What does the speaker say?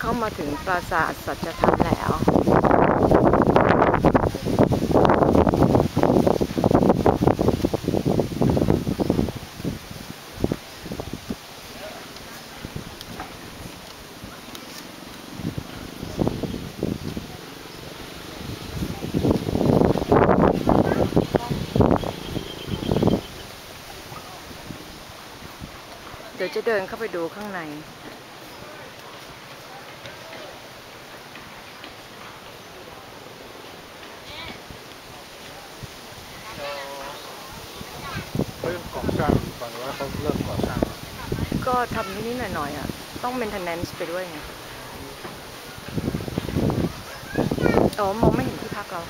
เข้ามาถึงปราสาทสัจธรรมแล้วเดี๋ยวจะเดินเข้าไปดูข้างใน รื่องก่อสร้างก่อนว่าเขาเริ่มก่อสร้างก็ทำนิดๆหน่อยๆอะ ต้อง maintenance ไปด้วยไงอ๋อมองไม่เห็นที่พักเรา